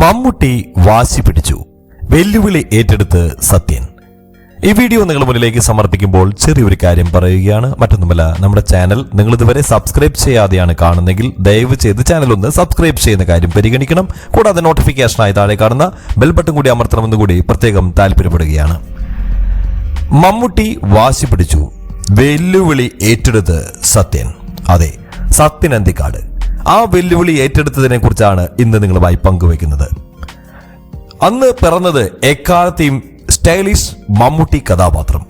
മമ്മൂട്ടി വാശി പിടിച്ചു. വെല്ലുവിളി ഏറ്റെടുത്ത് സത്യൻ. ഈ വീഡിയോ നിങ്ങൾ മുന്നിലേക്ക് സമർപ്പിക്കുമ്പോൾ ചെറിയൊരു കാര്യം പറയുകയാണ്. മറ്റൊന്നുമല്ല നമ്മുടെ ചാനൽ നിങ്ങൾ ഇതുവരെ സബ്സ്ക്രൈബ് ചെയ്യാതെയാണ് കാണുന്നെങ്കിൽ ദയവ് ചെയ്ത് ചാനൽ ഒന്ന് സബ്സ്ക്രൈബ് ചെയ്യുന്ന കാര്യം പരിഗണിക്കണം. കൂടാതെ നോട്ടിഫിക്കേഷനായി താഴെ കാണുന്ന ബെൽ ബട്ടൺ കൂടി അമർത്തണമെന്ന് കൂടി പ്രത്യേകം താല്പര്യപ്പെടുകയാണ്. മമ്മൂട്ടി വാശി പിടിച്ചു. വെല്ലുവിളി ഏറ്റെടുത്ത് സത്യൻ. അതെ സത്യൻ അന്തിക്കാട് ആ വെല്ലുവിളി ഏറ്റെടുത്തതിനെ കുറിച്ചാണ് ഇന്ന് നിങ്ങളുമായി പങ്കുവയ്ക്കുന്നത്. അന്ന് പിറന്നത് എക്കാലത്തെയും സ്റ്റൈലിഷ് മമ്മൂട്ടി കഥാപാത്രം.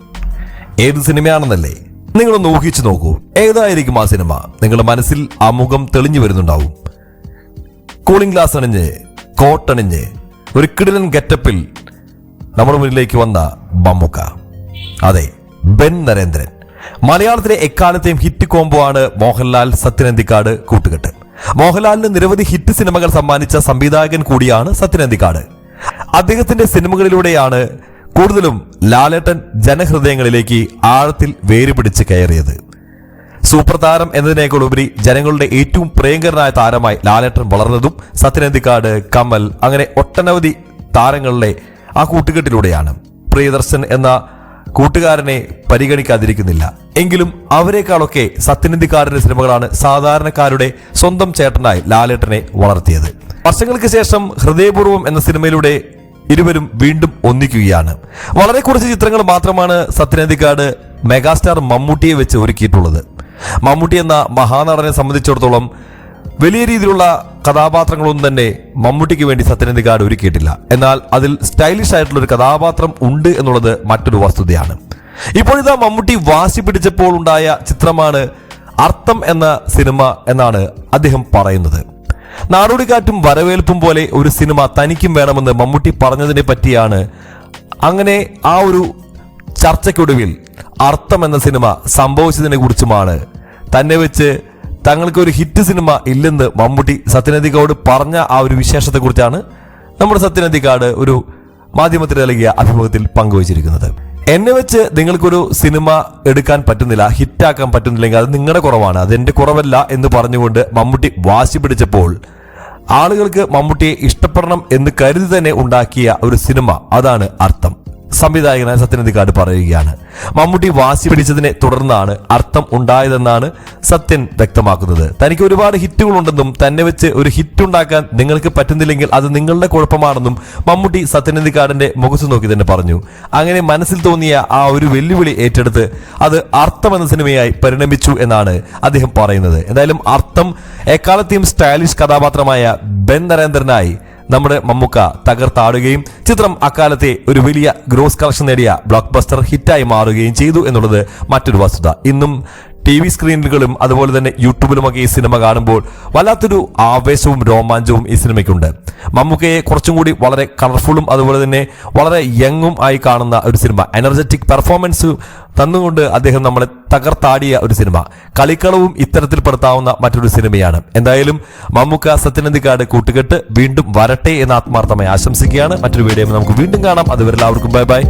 ഏത് സിനിമയാണെന്നല്ലേ നിങ്ങളൊന്ന് ഊഹിച്ചു നോക്കൂ. ഏതായിരിക്കും ആ സിനിമ? നിങ്ങളുടെ മനസ്സിൽ ആ മുഖം തെളിഞ്ഞു വരുന്നുണ്ടാവും. കൂളിംഗ് ഗ്ലാസ് അണിഞ്ഞ് കോട്ടണിഞ്ഞ് ഒരു കിടിലൻ ഗെറ്റപ്പിൽ നമ്മുടെ മുന്നിലേക്ക് വന്ന ബമ്മുക്ക അതെ ബെൻ നരേന്ദ്രൻ. മലയാളത്തിലെ എക്കാലത്തെയും ഹിറ്റ് കോംബോ ആണ് മോഹൻലാൽ സത്യനന്ദിക്കാട് കൂട്ടുകെട്ട്. മോഹൻലാലിന് നിരവധി ഹിറ്റ് സിനിമകൾ സമ്മാനിച്ച സംവിധായകൻ കൂടിയാണ് സത്യനന്ദിക്കാട് അദ്ദേഹത്തിന്റെ സിനിമകളിലൂടെയാണ് കൂടുതലും ലാലേട്ടൻ ജനഹൃദയങ്ങളിലേക്ക് ആഴത്തിൽ വേരുപിടിച്ച് കയറിയത്. സൂപ്പർ താരം എന്നതിനേക്കാളുപരി ജനങ്ങളുടെ ഏറ്റവും പ്രിയങ്കരനായ താരമായി ലാലേട്ടൻ വളർന്നതും സത്യനന്ദിക്കാട് കമൽ അങ്ങനെ ഒട്ടനവധി താരങ്ങളുടെ ആ കൂട്ടുകെട്ടിലൂടെയാണ്. പ്രിയദർശൻ എന്ന കൂട്ടുകാരനെ പരിഗണിക്കാതിരിക്കുന്നില്ല. എങ്കിലും അവരെക്കാളൊക്കെ സത്യനന്ദിക്കാരന്റെ സിനിമകളാണ് സാധാരണക്കാരുടെ സ്വന്തം ചേട്ടനായി ലാലേട്ടനെ വളർത്തിയത്. വർഷങ്ങൾക്ക് ശേഷം ഹൃദയപൂർവം എന്ന സിനിമയിലൂടെ ഇരുവരും വീണ്ടും ഒന്നിക്കുകയാണ്. വളരെ കുറച്ച് ചിത്രങ്ങൾ മാത്രമാണ് സത്യനന്ദിക്കാട് മെഗാസ്റ്റാർ മമ്മൂട്ടിയെ വെച്ച് ഒരുക്കിയിട്ടുള്ളത്. മമ്മൂട്ടി എന്ന മഹാനടനെ സംബന്ധിച്ചിടത്തോളം വലിയ രീതിയിലുള്ള കഥാപാത്രങ്ങളൊന്നും തന്നെ മമ്മൂട്ടിക്ക് വേണ്ടി സത്യനന്ദിക്കാട് ഒരുക്കിയിട്ടില്ല. എന്നാൽ അതിൽ സ്റ്റൈലിഷ് ആയിട്ടുള്ള ഒരു കഥാപാത്രം ഉണ്ട് എന്നുള്ളത് മറ്റൊരു വസ്തുതയാണ്. ഇപ്പോഴിതാ മമ്മൂട്ടി വാശി പിടിച്ചപ്പോൾ ഉണ്ടായ ചിത്രമാണ് അർത്ഥം എന്ന സിനിമ എന്നാണ് അദ്ദേഹം പറയുന്നത്. നാടോടിക്കാറ്റും വരവേൽപ്പും പോലെ ഒരു സിനിമ തനിക്കും വേണമെന്ന് മമ്മൂട്ടി പറഞ്ഞതിനെ പറ്റിയാണ് അങ്ങനെ ആ ഒരു ചർച്ചയ്ക്കൊടുവിൽ അർത്ഥം എന്ന സിനിമ സംഭവിച്ചതിനെ കുറിച്ചുമാണ്. തന്നെ വെച്ച് തങ്ങൾക്ക് ഒരു ഹിറ്റ് സിനിമ ഇല്ലെന്ന് മമ്മൂട്ടി സത്യനന്ദിക്കോട് പറഞ്ഞ ആ ഒരു വിശേഷത്തെക്കുറിച്ചാണ് നമ്മുടെ സത്യനന്ദിക്കാട് ഒരു മാധ്യമത്തിന് നൽകിയ അഭിമുഖത്തിൽ പങ്കുവച്ചിരിക്കുന്നത്. എന്നെ വെച്ച് നിങ്ങൾക്കൊരു സിനിമ എടുക്കാൻ പറ്റുന്നില്ല ഹിറ്റാക്കാൻ പറ്റുന്നില്ലെങ്കിൽ അത് നിങ്ങളുടെ കുറവാണ്. അത് എന്റെ കുറവല്ല എന്ന് പറഞ്ഞുകൊണ്ട് മമ്മൂട്ടി വാശി പിടിച്ചപ്പോൾ ആളുകൾക്ക് മമ്മൂട്ടിയെ ഇഷ്ടപ്പെടണം എന്ന് കരുതി തന്നെ ഉണ്ടാക്കിയ ഒരു സിനിമ. അതാണ് അർത്ഥം. സംവിധായകനായ സത്യനന്ദിക്കാട് പറയുകയാണ് മമ്മൂട്ടി വാശി പിടിച്ചതിനെ തുടർന്നാണ് അർത്ഥം ഉണ്ടായതെന്നാണ് സത്യൻ വ്യക്തമാക്കുന്നത്. തനിക്ക് ഒരുപാട് ഹിറ്റുകൾ ഉണ്ടെന്നും തന്നെ വെച്ച് ഒരു ഹിറ്റ് ഉണ്ടാക്കാൻ നിങ്ങൾക്ക് പറ്റുന്നില്ലെങ്കിൽ അത് നിങ്ങളുടെ കുഴപ്പമാണെന്നും മമ്മൂട്ടി സത്യനന്ദിക്കാടിന്റെ മുഖത്ത് നോക്കി തന്നെ പറഞ്ഞു. അങ്ങനെ മനസ്സിൽ തോന്നിയ ആ ഒരു വെല്ലുവിളി ഏറ്റെടുത്ത് അത് അർത്ഥം എന്ന സിനിമയായി പരിണമിച്ചു എന്നാണ് അദ്ദേഹം പറയുന്നത്. എന്തായാലും അർത്ഥം എക്കാലത്തെയും സ്റ്റൈലിഷ് കഥാപാത്രമായ ബെൻ നരേന്ദ്രനായി നമ്മുടെ മമ്മൂക്ക തകർത്താടുകയും ചിത്രം അക്കാലത്തെ ഒരു വലിയ ഗ്രോസ് കളക്ഷൻ നേടിയ ബ്ലോക്ക് ബസ്റ്റർ ഹിറ്റായി മാറുകയും ചെയ്തു എന്നുള്ളത് മറ്റൊരു വസ്തുത. ഇന്നും ടി വി സ്ക്രീനുകളും അതുപോലെ തന്നെ യൂട്യൂബിലുമൊക്കെ ഈ സിനിമ കാണുമ്പോൾ വല്ലാത്തൊരു ആവേശവും രോമാഞ്ചവും ഈ സിനിമയ്ക്കുണ്ട്. മമ്മൂക്കയെ കുറച്ചും കൂടി വളരെ കളർഫുള്ളും അതുപോലെ തന്നെ വളരെ യങ്ങും ആയി കാണുന്ന ഒരു സിനിമ. എനർജറ്റിക് പെർഫോമൻസ് തന്നുകൊണ്ട് അദ്ദേഹം നമ്മളെ തകർത്താടിയ ഒരു സിനിമ. കളിക്കളവും ഇത്തരത്തിൽ പെടുത്താവുന്ന മറ്റൊരു സിനിമയാണ്. എന്തായാലും മമ്മൂക്ക സത്യനന്ദിക്കാട് കൂട്ടുകെട്ട് വീണ്ടും വരട്ടെ എന്ന് ആത്മാർത്ഥമായി ആശംസിക്കുകയാണ്. മറ്റൊരു വീഡിയോ നമുക്ക് വീണ്ടും കാണാം. അതുവരെ എല്ലാവർക്കും ബൈ ബൈ